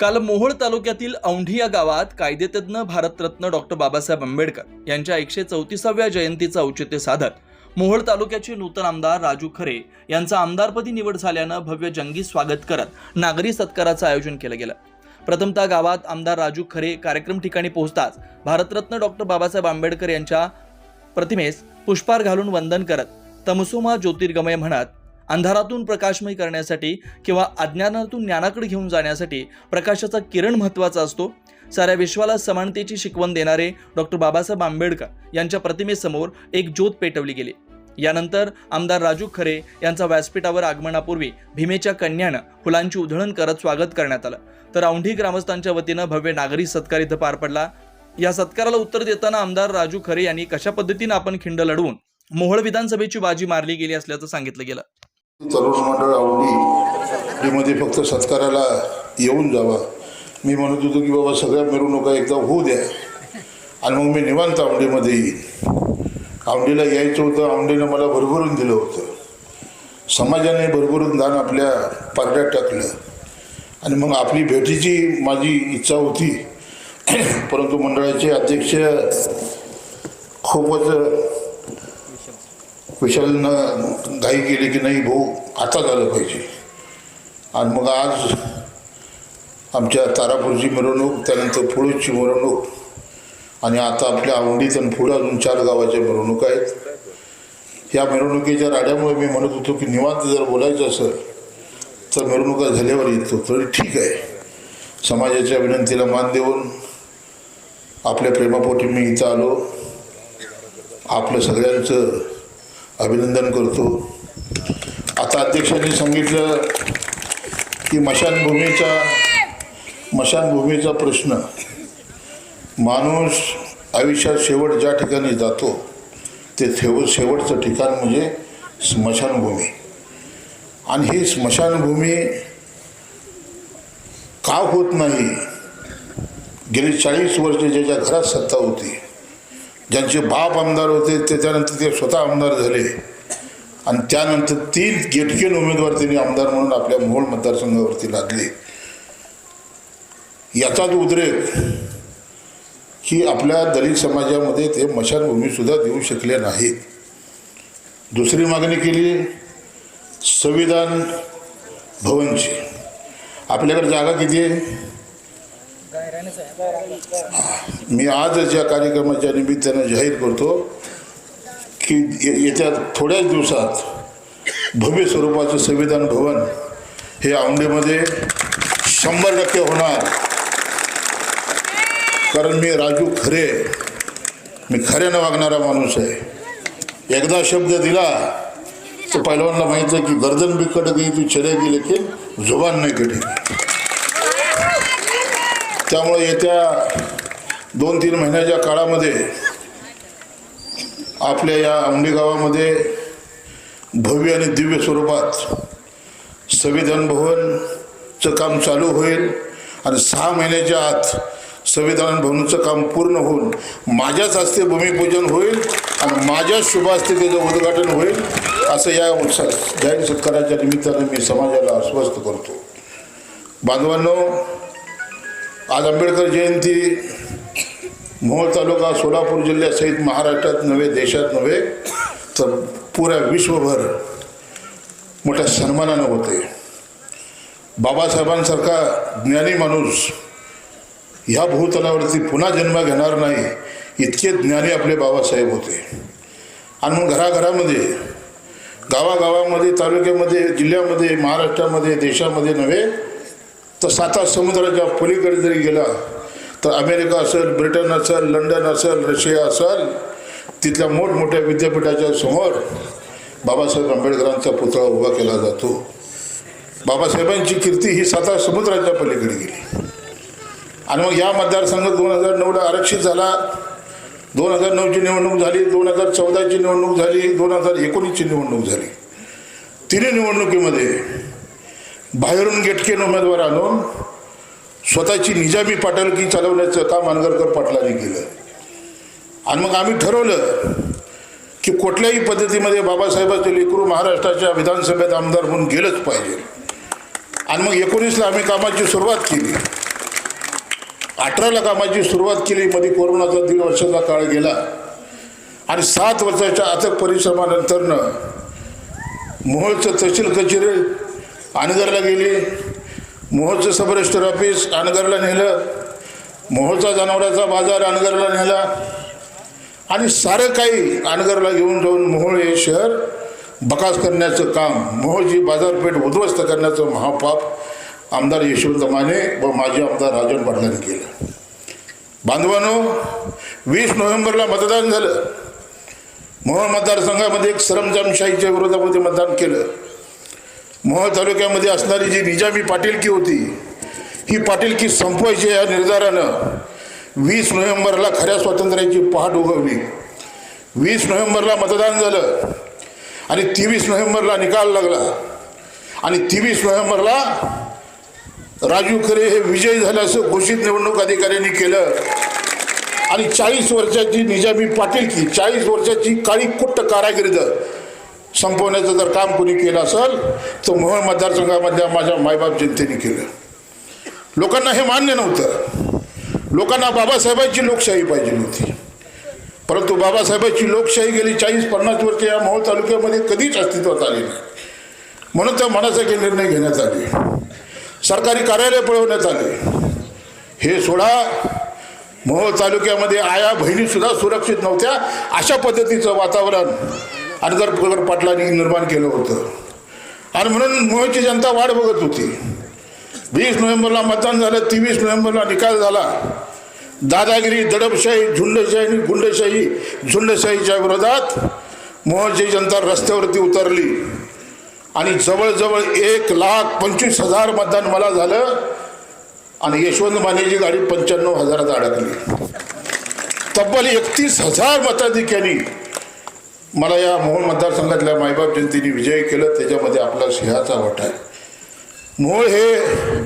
काल मोहोळ तालुक्यातील औंढी या गावात कायदेतज्ञ भारतरत्न डॉक्टर बाबासाहेब आंबेडकर यांच्या एकशे चौतीसाव्या जयंतीचं औचित्य साधत मोहोळ तालुक्याचे नूतन आमदार राजू खरे यांचा आमदारपदी निवड झाल्यानं भव्य जंगी स्वागत करत नागरी सत्काराचं आयोजन केलं गेलं. प्रथमतः गावात आमदार राजू खरे कार्यक्रम ठिकाणी पोहोचताच भारतरत्न डॉक्टर बाबासाहेब आंबेडकर यांच्या प्रतिमेस पुष्पार घालून वंदन करत तमसुमा ज्योतिर्गमय म्हणत अंधारातून प्रकाशमय करण्यासाठी किंवा अज्ञानातून ज्ञानाकडे घेऊन जाण्यासाठी प्रकाशाचा किरण महत्त्वाचा असतो. साऱ्या विश्वाला समानतेची शिकवण देणारे डॉक्टर बाबासाहेब आंबेडकर यांच्या प्रतिमेसमोर एक ज्योत पेटवली गेली. यानंतर आमदार राजू खरे यांचा व्यासपीठावर आगमनापूर्वी भीमेच्या कन्यानं फुलांची उधळण करत स्वागत करण्यात आलं. तर औंढी ग्रामस्थांच्या वतीनं भव्य नागरी सत्कार इथं पार पडला. या सत्काराला उत्तर देताना आमदार राजू खरे यांनी कशा पद्धतीनं आपण खिंड लढवून मोहोळ विधानसभेची बाजी मारली गेली असल्याचं सांगितलं गेलं. तरुण मंडळ आवडी मध्ये फक्त सत्काराला येऊन जावा. मी म्हणत होतो की बाबा सगळ्या मिरवणुका एकदा होऊ द्या. आणि मग मी निवांत आवडीमध्ये येईन. आवडीला यायचं होतं आवडीनं मला भरभरून दिलं होतं. समाजाने भरभरून दान आपल्या पारड्यात टाकलं. आणि मग आपली भेटीची माझी इच्छा होती. परंतु मंडळाचे अध्यक्ष खूपच विशालनं घाई केली की नाही भाऊ आता झालं पाहिजे. आणि मग आज आमच्या तारापूरची मिरवणूक त्यानंतर पुळूची मिरवणूक आणि आता आपल्या आवडीत आणि पुढं अजून चार गावाच्या मिरवणूक आहेत. या मिरवणुकीच्या राड्यामुळे मी म्हणत होतो की निवांत जर बोलायचं असेल तर मिरवणुका झाल्यावर येतो तरी ठीक आहे. समाजाच्या विनंतीला मान देऊन आपल्या प्रेमापोटी मी इथं आलो. आपलं सगळ्यांचं अभिनंदन करतो. आता अध्यक्षांनी सांगितलं की मशानभूमीचा मशानभूमीचा प्रश्न. माणूस आयुष्यात शेवट ज्या ठिकाणी जातो ते ठेव शेवटचं ठिकाण म्हणजे स्मशानभूमी. आणि ही स्मशानभूमी का होत नाही? गेली चाळीस वर्ष ज्याच्या घरात सत्ता होती. ज्यांचे बाप आमदार होते त्याच्यानंतर ते स्वतः आमदार झाले. आणि त्यानंतर तीन गेटकेन उमेदवार त्यांनी आमदार म्हणून आपल्या मोहोळ मतदारसंघावरती लादले. याचाच उद्रेक की आपल्या दलित समाजामध्ये ते मशानभूमीसुद्धा देऊ शकले नाहीत दुसरी मागणी केली संविधान भवनची. आपल्याकडे जागा किती आहे? मी आजच या कार्यक्रमाच्या निमित्तानं जाहीर करतो की येत्या थोड्याच दिवसात भव्य स्वरूपाचं संविधान भवन हे औंढेमध्ये शंभर टक्के होणार. कारण मी राजू खरे मी खऱ्यानं वागणारा माणूस आहे. एकदा शब्द दिला तर पहिलवानला माहिती आहे की गर्दन बी कट गई तू चले गेले की जुबान नाही कटी त्यामुळे येत्या दोन तीन महिन्याच्या काळामध्ये आपल्या या आंबे गावामध्ये भव्य आणि दिव्य स्वरूपात संविधान भवनचं काम चालू होईल आणि सहा महिन्याच्या आत संविधान भवनचं काम पूर्ण होऊन माझ्याच हस्ते भूमिपूजन होईल आणि माझ्याच शुभ हस्ते त्याचं उद्घाटन होईल असं या उत्साह जाहीर सत्काराच्या निमित्तानं मी समाजाला आश्वस्त करतो. बांधवांनो आज आंबेडकर जयंती मोहोळ तालुका सोलापूर जिल्ह्यासहित महाराष्ट्रात नव्हे देशात नव्हे तर पुऱ्या विश्वभर मोठ्या सन्मानानं होते. बाबासाहेबांसारखा ज्ञानी माणूस ह्या भूतलावरती पुन्हा जन्म घेणार नाही इतके ज्ञानी आपले बाबासाहेब होते. आणि मग घराघरामध्ये गावागावामध्ये तालुक्यामध्ये जिल्ह्यामध्ये महाराष्ट्रामध्ये देशामध्ये नव्हे तर साता समुद्राच्या पलीकडे जरी गेला तर अमेरिका असेल ब्रिटन असेल लंडन असेल रशिया असेल तिथल्या मोठमोठ्या विद्यापीठाच्या समोर बाबासाहेब आंबेडकरांचा पुतळा उभा केला जातो. बाबासाहेबांची कीर्ती ही साता समुद्राच्या पलीकडे गेली. आणि मग या मतदारसंघात दोन हजार नऊला आरक्षित झाला. दोन हजार नऊची निवडणूक झाली दोन हजार चौदाची निवडणूक झाली दोन हजार एकोणीसची निवडणूक झाली. तिन्ही निवडणुकीमध्ये बाहेरून गेटकेन उमेदवार आणून स्वतःची निजामी पाटलकी चालवण्याचं काम अनगरकर पाटलांनी केलं. आणि मग आम्ही ठरवलं की कुठल्याही पद्धतीमध्ये बाबासाहेबाचे लेकरू महाराष्ट्राच्या विधानसभेत आमदार म्हणून गेलंच पाहिजे. आणि मग एकोणीसला आम्ही कामाची सुरुवात केली. अठराला कामाची सुरुवात केली मध्ये कोरोनाचा दीड वर्षाचा काळ गेला. आणि सात वर्षाच्या अथक परिश्रमानंतरनं मोहोळचं तहसील कचेरी अनगरला गेली. मोहोळचं सब रजिस्टर ऑफिस अनगरला नेलं. मोहोळचा जनावराचा बाजार अनगरला नेला. आणि सारं काही अनगरला घेऊन जाऊन मोहोळ हे शहर बकास करण्याचं काम मोहोळची बाजारपेठ उद्ध्वस्त करण्याचं महापाप आमदार यशवंत माने व माजी आमदार राजन पाटलांनी केलं. बांधवानो वीस नोव्हेंबरला मतदान झालं. मोहोळ मतदारसंघामध्ये एक सरमजामशाहीच्या विरोधामध्ये मतदान केलं. मोहोळ तालुक्यामध्ये असणारी जी निजामी पाटीलकी होती ही पाटीलकी संपवायची या निर्धारानं वीस नोव्हेंबरला खऱ्या स्वातंत्र्याची पहाट उगवली. वीस नोव्हेंबरला मतदान झालं आणि तेवीस नोव्हेंबरला निकाल लागला. आणि तेवीस नोव्हेंबरला राजू खरे हे विजयी झाल्याचं घोषित निवडणूक अधिकाऱ्यांनी केलं. आणि चाळीस वर्षाची निजामी पाटीलकी चाळीस वर्षाची काळी कुट्ट कारागिर्द संपवण्याचं जर काम कोणी केलं असेल तर मोहोळ मतदारसंघामधल्या माझ्या मायबाप जनतेने केलं. लोकांना हे मान्य नव्हतं. लोकांना बाबासाहेबांची लोकशाही पाहिजे होती परंतु बाबासाहेबांची लोकशाही गेली चाळीस पन्नास वर्ष या मोहोळ तालुक्यामध्ये कधीच अस्तित्वात आली नाही. म्हणून त्या मनासारखे निर्णय घेण्यात आले. सरकारी कार्यालय पळवण्यात आले. हे सोडा. मोहोळ तालुक्यामध्ये आया बहिणीसुद्धा सुरक्षित नव्हत्या. अशा पद्धतीचं वातावरण अनगर प्रगर पाटलांनी निर्माण केलं होतं. आणि म्हणून मुंबईची जनता वाट बघत होती. वीस नोव्हेंबरला मतदान झालं तेवीस नोव्हेंबरला निकाल झाला. दादागिरी दडपशाही झुंडशाही आणि गुंडशाही झुंडशाहीच्या विरोधात मोहनची जनता रस्त्यावरती उतरली. आणि जवळजवळ एक लाख पंचवीस हजार मतदान मला झालं आणि यशवंत मानेची गाडी पंच्याण्णव हजारात अडकली. तब्बल एकतीस हजार मताधिक्यांनी मला या मोहोळ मतदारसंघातल्या मायबाप जनतेने विजय केलं त्याच्यामध्ये आपला सिंहाचा वाटा आहे. मोहोळ हे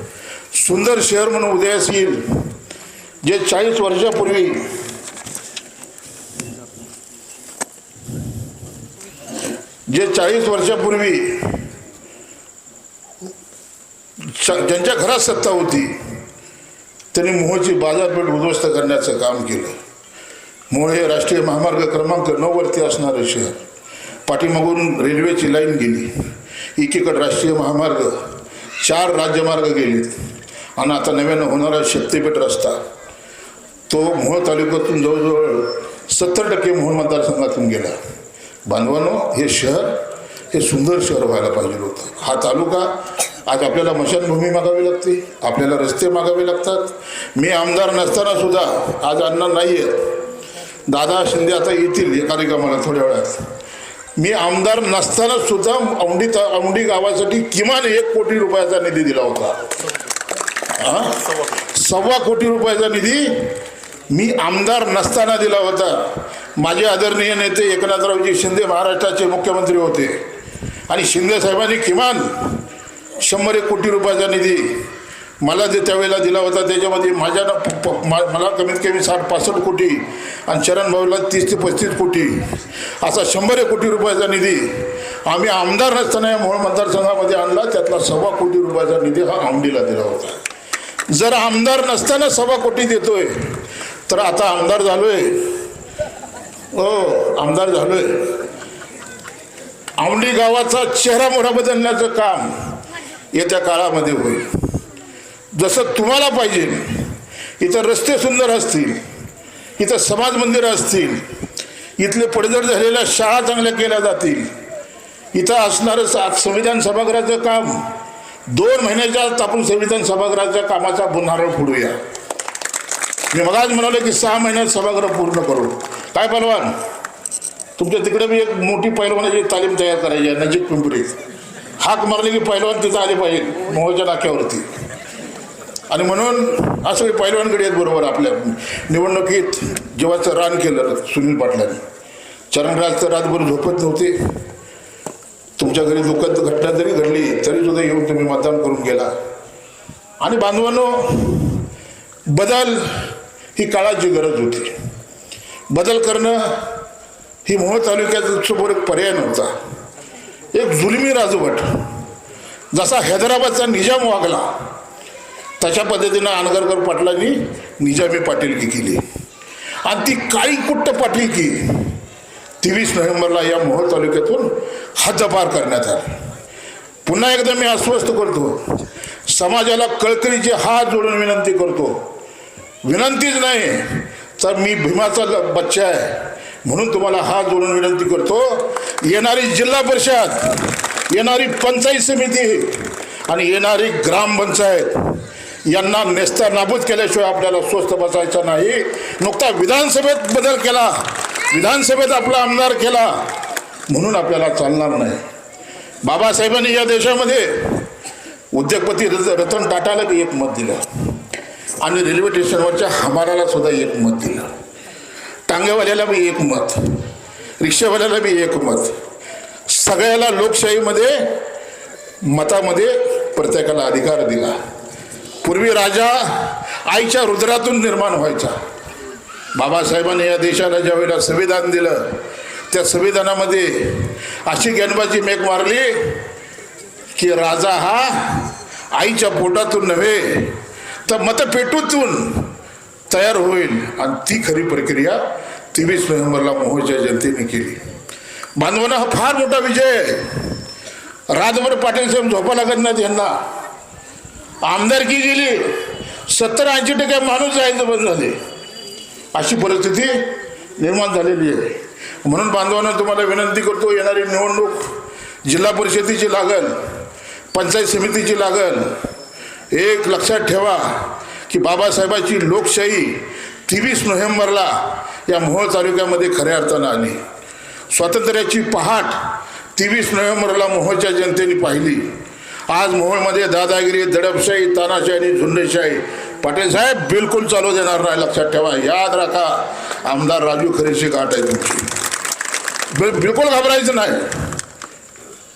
सुंदर शहर म्हणून उदयास येईल जे चाळीस वर्षापूर्वी जे चाळीस वर्षापूर्वी ज्यांच्या घरात सत्ता होती त्यांनी मोहोळची बाजारपेठ उद्ध्वस्त करण्याचं काम केलं. मूळ हे राष्ट्रीय महामार्ग क्रमांक नऊवरती असणारं शहर. पाठीमागून रेल्वेची लाईन गेली. एकीकडे राष्ट्रीय महामार्ग चार राज्यमार्ग गेलेत. आणि आता नव्यानं होणारा शक्तीपीठ रस्ता. तो मोहोळ तालुक्यातून जवळजवळ सत्तर टक्के मोहोळ मतदारसंघातून गेला. बांधवानो हे शहर हे सुंदर शहर व्हायला पाहिजे होतं. हा तालुका आज आपल्याला मशानभूमी मागावी लागते. आपल्याला रस्ते मागावे लागतात. मी आमदार नसताना सुद्धा आज अण्णा नाही आहेत दादा शिंदे आता येतील या कार्यक्रमाला थोड्या वेळात. मी आमदार नसताना सुद्धा औंढी औंढी गावासाठी किमान एक कोटी रुपयाचा निधी दिला होता. हा? सव्वा कोटी रुपयाचा निधी मी आमदार नसताना दिला होता. माझे आदरणीय नेते एकनाथरावजी शिंदे महाराष्ट्राचे मुख्यमंत्री होते. आणि शिंदे साहेबांनी किमान शंभर एक कोटी रुपयाचा निधी मला जे त्यावेळेला दिला होता त्याच्यामध्ये माझ्या ना प- मा- मला कमीत कमी साठ पासष्ट कोटी आणि शरण भाऊला तीस ते पस्तीस कोटी असा शंभर एक कोटी रुपयाचा निधी आम्ही आमदार नसताना या मूळ मतदारसंघामध्ये आणला त्यातला सव्वा कोटी रुपयाचा निधी हा आमडीला दिला होता. जर आमदार नसताना सव्वा कोटी देतोय तर आता आमदार झालोय. हो आमदार झालोय. आवडी गावाचा चेहरा मोठा बदलण्याचं काम येत्या काळामध्ये होईल. जसं तुम्हाला पाहिजे. इथं रस्ते सुंदर असतील. इथं समाज मंदिरं असतील. इथले पडझड झालेल्या शाळा चांगल्या केल्या जातील. इथं असणारं सा- संविधान सभागृहाचं काम. दोन महिन्याच्या आत आपण संविधान सभागृहाच्या कामाचा बुन्हारळ फोडूया. मी मगाच म्हणालो की सहा महिन्यात सभागृह पूर्ण करू काय पहलवान? तुमच्या तिकडे मी एक मोठी पैलवानाची तालीम तयार करायची आहे नजीक पिंपरीत. हाक मारले की पैलवान तिथं आले पाहिजे मोहच्या नाक्यावरती. आणि म्हणून असं पैलवानकडे आहेत बरोबर आपल्या निवडणुकीत. जेव्हाचं रान केलं सुनील पाटलांनी. चरणराज तर रातभर झोपत नव्हते. तुमच्या घरी दुःखद घटना जरी घडली तरी सुद्धा येऊन तुम्ही मतदान करून गेला. आणि बांधवांनो बदल ही काळाची गरज होती. बदल करणं ही मोह तालुक्यात समोर एक पर्याय नव्हता. एक जुलमी राजवट. जसा हैदराबादचा निजाम वागला तशा पद्धतीनं आनगरकर पाटलांनी निजामी पाटीलकी केली. आणि ती काळी कुट्ट पाटीलकी तेवीस नोव्हेंबरला या मोहोळ तालुक्यातून हद्दपार करण्यात आली. पुन्हा एकदा मी अस्वस्थ करतो समाजाला कळकळीचे हात जोडून विनंती करतो. विनंतीच नाही तर मी भीमाचा बच्चा आहे म्हणून तुम्हाला हात जोडून विनंती करतो. येणारी जिल्हा परिषद येणारी पंचायत समिती आणि येणारी ग्रामपंचायत यांना नेस्तर नाबूद केल्याशिवाय आपल्याला स्वस्थ बसायचं नाही. नुकता विधानसभेत बदल केला. विधानसभेत आपला आमदार केला. म्हणून आपल्याला चालणार नाही. बाबासाहेबांनी या देशामध्ये उद्योगपती रत- रतन टाटाला बी एक मत दिलं. आणि रेल्वे स्टेशनवरच्या हमाराला सुद्धा एक मत दिलं. टांगेवाल्याला बी एक मत. रिक्षावाल्याला बी एक मत. सगळ्याला लोकशाहीमध्ये मतामध्ये प्रत्येकाला अधिकार दिला. पूर्वी राजा आईच्या रुद्रातून निर्माण व्हायचा. बाबासाहेबांनी या देशाला ज्यावेळेला संविधान दिलं त्या संविधानामध्ये अशी गणबाजी मेक मारली की राजा हा आईच्या पोटातून नव्हे तर मतपेटूतून तयार होईल. आणि ती खरी प्रक्रिया तेवीस नोव्हेंबरला मोहोळच्या जनतेने केली. बांधवांना हा फार मोठा विजय आहे. राजभर पाटील साहेब झोपा लागत नाहीत यांना. आमदारकी गेली सत्तर ऐंशी टक्के माणूस जायचं बंद झाले. अशी परिस्थिती निर्माण झालेली आहे. म्हणून बांधवांना तुम्हाला विनंती करतो येणारी निवडणूक जिल्हा परिषदेची लागल पंचायत समितीची लागल. एक लक्षात ठेवा की बाबासाहेबाची लोकशाही तेवीस नोव्हेंबरला या मोहोळ तालुक्यामध्ये खऱ्या अर्थानं आली. स्वातंत्र्याची पहाट तेवीस नोव्हेंबरला मोहोळच्या जनतेने पाहिली. आज मोहोळमध्ये दादागिरी दडपशाही तानाशाही आणि झुंडेशाही. पाटील साहेब बिलकुल चालू देणार नाही. लक्षात ठेवा. याद राखा आमदार राजू खरेशी गाठ आहे तुमची. बिल बिलकुल घाबरायचं नाही.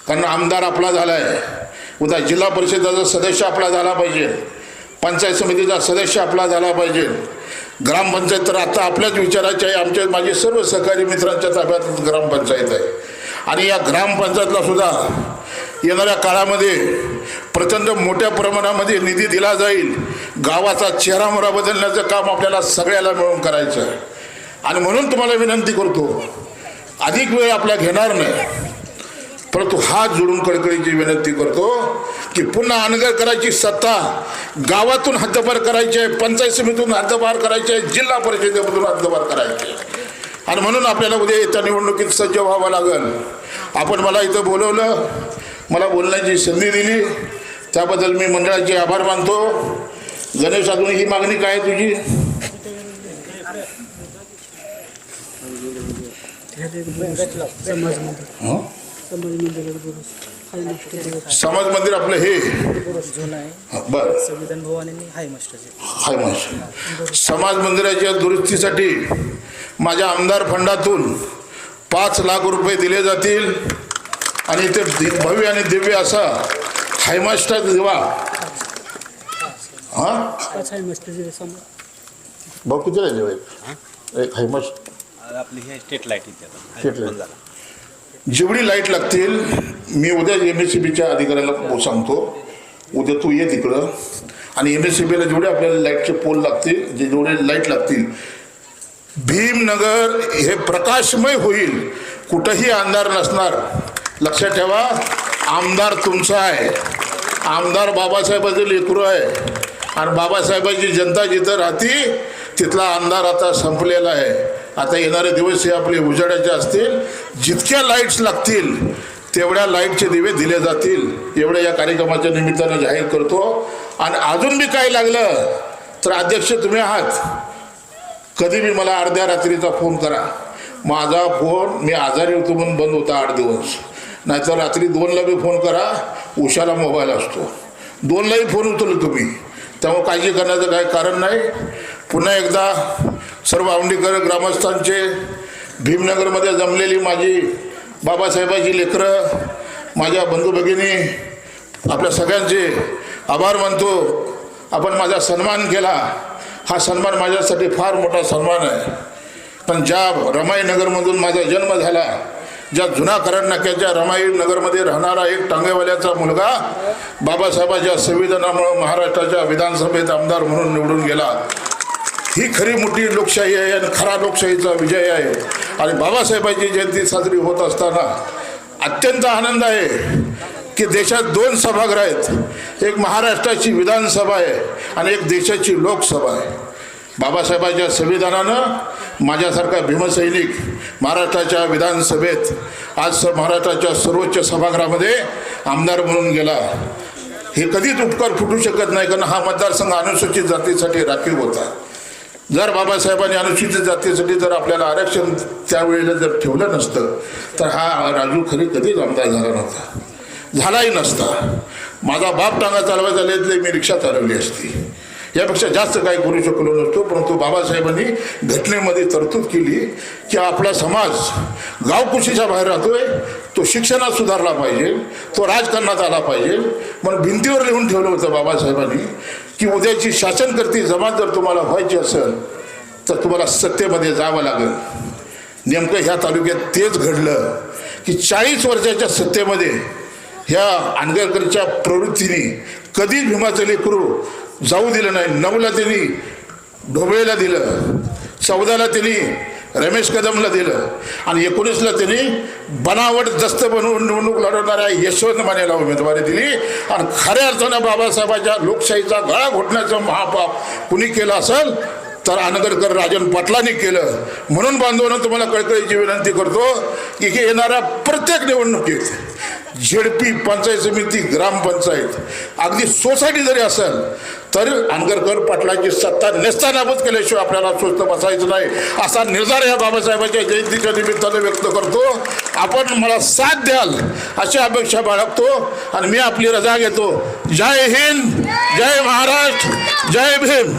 कारण आमदार आपला झाला आहे उद्या जिल्हा परिषदेचा सदस्य आपला झाला पाहिजे. पंचायत समितीचा सदस्य आपला झाला पाहिजे. ग्रामपंचायत तर आता आपल्याच विचाराची आहे. आमच्या माझे सर्व सहकारी मित्रांच्या ताब्यात ग्रामपंचायत आहे. आणि या ग्रामपंचायतला सुद्धा येणाऱ्या काळामध्ये प्रचंड मोठ्या प्रमाणामध्ये निधी दिला जाईल. गावाचा चेहरामोरा बदलण्याचं काम आपल्याला सगळ्याला मिळून करायचं आहे. आणि म्हणून तुम्हाला विनंती करतो अधिक वेळ आपला घेणार नाही. परंतु हात जोडून कडकडीची विनंती करतो की पुन्हा अनगर करायची सत्ता गावातून हद्दपार करायची आहे पंचायत समितीतून हद्दपार करायची आहे जिल्हा परिषदेमधून हद्दपार करायची आहे. आणि म्हणून आपल्याला उद्या येत्या निवडणुकीत सज्ज व्हावं लागेल. आपण मला इथं बोलवलं मला बोलण्याची संधी दिली. त्याबद्दल मी मंडळाचे आभार मानतो. गणेश अजून ही मागणी काय आहे तुझी? समाज मंदिर आपलं हे. बर. हाय समाज मंदिराच्या दुरुस्तीसाठी माझ्या आमदार फंडातून पाच लाख रुपये दिले जातील. आणि ते भव्य आणि दिव्य असा हायमास्टर दिवा. हा? पाच हाय भाऊ किती राहिले एक हायमास्ट आपली हे स्टेट लाइट स्टेट लाइट. जेवढी लाइट लागतील मी उद्या एम एस सी बीच्या अधिकाऱ्याला सांगतो. उद्या तू ये तिकडं. आणि एम एस सी बीला जेवढे आपल्याला लाईटचे पोल लागतील जे जेवढे लाइट लागतील भीमनगर हे प्रकाशमय होईल. कुठंही अंधार नसणार. लक्षात ठेवा. आमदार तुमचा आहे. आमदार बाबासाहेबाचं लेकरू आहे. आणि बाबासाहेबांची जनता जिथं राहती तिथला आमदार आता संपलेला आहे. आता येणारे दिवस हे आपले उजाड्याचे असतील. जितक्या लाईट्स लागतील तेवढ्या लाईटचे दिवे दिले जातील. एवढ्या या कार्यक्रमाच्या निमित्तानं जाहीर करतो. आणि अजून बी काय लागलं तर अध्यक्ष तुम्ही आहात. कधी बी मला अर्ध्या रात्रीचा फोन करा. माझा फोन मी आजारी होतो म्हणून बंद होता आठ दिवस. नाहीतर रात्री दोनला बी फोन करा उशाला मोबाईल असतो. दोनलाही फोन उचलू तुम्ही. त्यामुळे काळजी करण्याचं काही कारण नाही. पुन्हा एकदा सर्व आवंडीकर ग्रामस्थांचे भीमनगरमध्ये जमलेली माझी बाबासाहेबाची लेकरं माझ्या बंधू भगिनी आपल्या सगळ्यांचे आभार मानतो. आपण माझा सन्मान केला. हा सन्मान माझ्यासाठी फार मोठा सन्मान आहे. पण ज्या रमाईनगरमधून माझा जन्म झाला ज्या जुना करण नाक्याच्या रमाई नगरमध्ये राहणारा एक टांगेवाल्याचा मुलगा बाबासाहेबांच्या संविधानामुळं महाराष्ट्राच्या विधानसभेत आमदार म्हणून निवडून गेला. ही खरी मोठी लोकशाही आहे आणि खरा लोकशाहीचा विजय आहे. आणि बाबासाहेबांची जयंती साजरी होत असताना अत्यंत आनंद आहे की देशात दोन सभागृह आहेत. एक महाराष्ट्राची विधानसभा आहे आणि एक देशाची लोकसभा आहे. बाबासाहेबांच्या संविधानानं माझ्यासारखा भीमसैनिक महाराष्ट्राच्या विधानसभेत आज स महाराष्ट्राच्या सर्वोच्च सभागृहामध्ये आमदार म्हणून गेला. हे कधीच उपकार फुटू शकत नाही कारण हा मतदारसंघ अनुसूचित जातीसाठी राखीव होता. जर बाबासाहेबांनी अनुसूचित जातीसाठी जर आपल्याला आरक्षण त्यावेळेला जर ठेवलं नसतं तर हा राजू खरी कधीच आमदार झाला नव्हता. झालाही नसता. माझा बाप टांगा चालवायचा लयतले मी रिक्षा चालवली असती. यापेक्षा जास्त काही करू शकलो नसतो परंतु बाबासाहेबांनी घटनेमध्ये तरतूद केली की आपला समाज गावकुशीच्या बाहेर राहतोय तो शिक्षणात सुधारला पाहिजे तो राजकारणात आला पाहिजे. म्हणून भिंतीवर लिहून ठेवलं होतं बाबासाहेबांनी की उद्याची शासनकर्ती जमात जर तुम्हाला व्हायची असेल तर तुम्हाला सत्तेमध्ये जावं लागेल. नेमकं ह्या तालुक्यात तेच घडलं की चाळीस वर्षाच्या सत्तेमध्ये ह्या आंबेडकरच्या प्रवृत्तीने कधीच भीमाचली करू जाऊ दिलं नाही. नऊला त्यांनी ढोबळेला दिलं. चौदाला त्यांनी रमेश कदमला दिलं. आणि एकोणीसला त्यांनी बनावट दस्त बनवून निवडणूक लढवणाऱ्या यशवंत मानेला उमेदवारी दिली. आणि खऱ्या अर्थानं बाबासाहेबांच्या लोकशाहीचा गळा घोटण्याचं महापाप कुणी केलं असेल तर आनंदकर राजन पाटलांनी केलं. म्हणून बांधवांना तुम्हाला कळकळीची विनंती करतो की येणाऱ्या प्रत्येक निवडणुकीत झेडपी पंचायत समिती ग्रामपंचायत अगदी सोसायटी जरी असेल तर आनगरकर पाटलाची सत्ता नेस्तानाबत केल्याशिवाय आपल्याला स्वस्त बसायचं नाही. असा निर्धार या बाबासाहेबांच्या जयंतीच्या निमित्तानं व्यक्त करतो. आपण मला साथ द्याल अशी अपेक्षा बाळगतो. आणि मी आपली रजा घेतो. जय हिंद जय महाराष्ट्र जय भीम.